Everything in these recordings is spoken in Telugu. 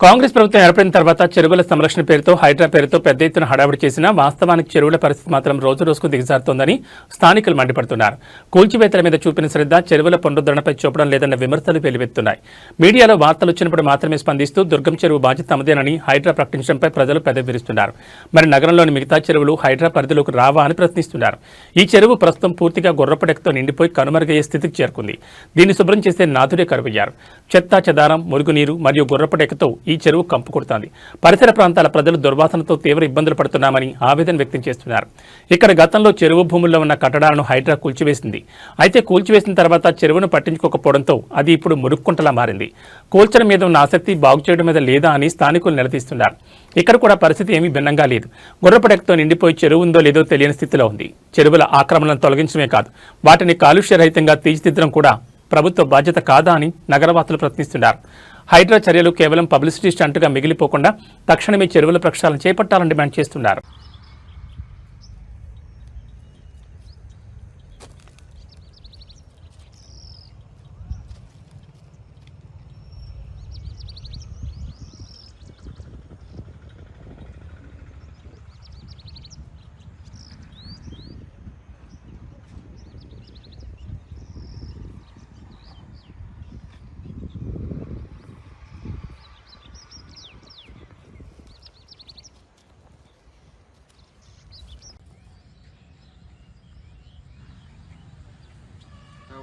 కాంగ్రెస్ ప్రభుత్వం ఏర్పడిన తర్వాత చెరువుల సంరక్షణ పేరుతో హైడ్రా పేరుతో పెద్ద ఎత్తున హడావిడి చేసినా వాస్తవానికి చెరువుల పరిస్థితి మాత్రం రోజు రోజుకు దిగజారుతోందని స్థానికులు మండిపడుతున్నారు. కూల్చివేతల మీద చూపిన శ్రద్ధ చెరువుల పునరుద్ధరణపై చూపడం లేదన్న విమర్శలు వెలువెత్తున్నాయి మీడియాలో వార్తలు వచ్చినప్పుడు మాత్రమే స్పందిస్తూ దుర్గం చెరువు బాధ్యత తమదేనని హైడ్రా ప్రకటించడంపై ప్రజలు పెదవిరుస్తున్నారు మరి నగరంలోని మిగతా చెరువులు హైడ్రా పరిధిలోకి రావా అని ప్రశ్నిస్తున్నారు. ఈ చెరువు ప్రస్తుతం పూర్తిగా గుర్రపడెక్కతో నిండిపోయి కనుమరుగయ్యే స్థితికి చేరుకుంది. దీన్ని శుభ్రం చేసే నాథుడే కరువయ్యారు. చెత్త చెదారం మురుగునీరు మరియు గుర్రపడెక్కతో ఈ చెరువు కంపు కొడుతోంది. పరిసర ప్రాంతాల ప్రజలు దుర్వాసనతో తీవ్ర ఇబ్బందులు పడుతున్నామని ఆవేదన వ్యక్తం చేస్తున్నారు. ఇక్కడ గతంలో చెరువు భూముల్లో ఉన్న కట్టడాలను హైడ్రా కూల్చివేసింది. అయితే కూల్చివేసిన తర్వాత చెరువును పట్టించుకోకపోవడంతో అది ఇప్పుడు మురుక్కుంటలా మారింది. కూల్చడం మీద ఉన్న ఆసక్తి బాగు చేయడం మీద లేదా అని స్థానికులు నిలదీస్తున్నారు. ఇక్కడ కూడా పరిస్థితి ఏమీ భిన్నంగా లేదు. గుర్రపడకతో నిండిపోయి చెరువు ఉందో లేదో తెలియని స్థితిలో ఉంది. చెరువుల ఆక్రమణలను తొలగించడమే కాదు వాటిని కాలుష్యరహితంగా తీర్చిదిద్దడం కూడా ప్రభుత్వ బాధ్యత కాదా అని నగరవాసులు ప్రశ్నిస్తున్నారు. హైడ్రా చర్యలు కేవలం పబ్లిసిటీ స్టంట్గా మిగిలిపోకుండా తక్షణమే చెరువుల ప్రక్షాళన చేపట్టాలని డిమాండ్ చేస్తున్నారు.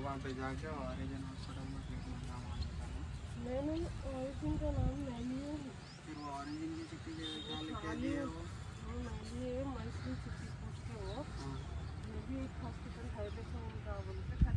वहाँ पे जाके ऑरिजिन हॉस्पिटल में ट्रीटमेंट करवाना था मैंने ऑरिजिन का नाम नहीं है फिर वो ऑरिजिन की छुट्टी के क्या लिखे खाली दिए वो? वो नहीं है मंथली छुट्टी पूछते हो हाँ, मैं भी एक हॉस्पिटल है से उनका बोलते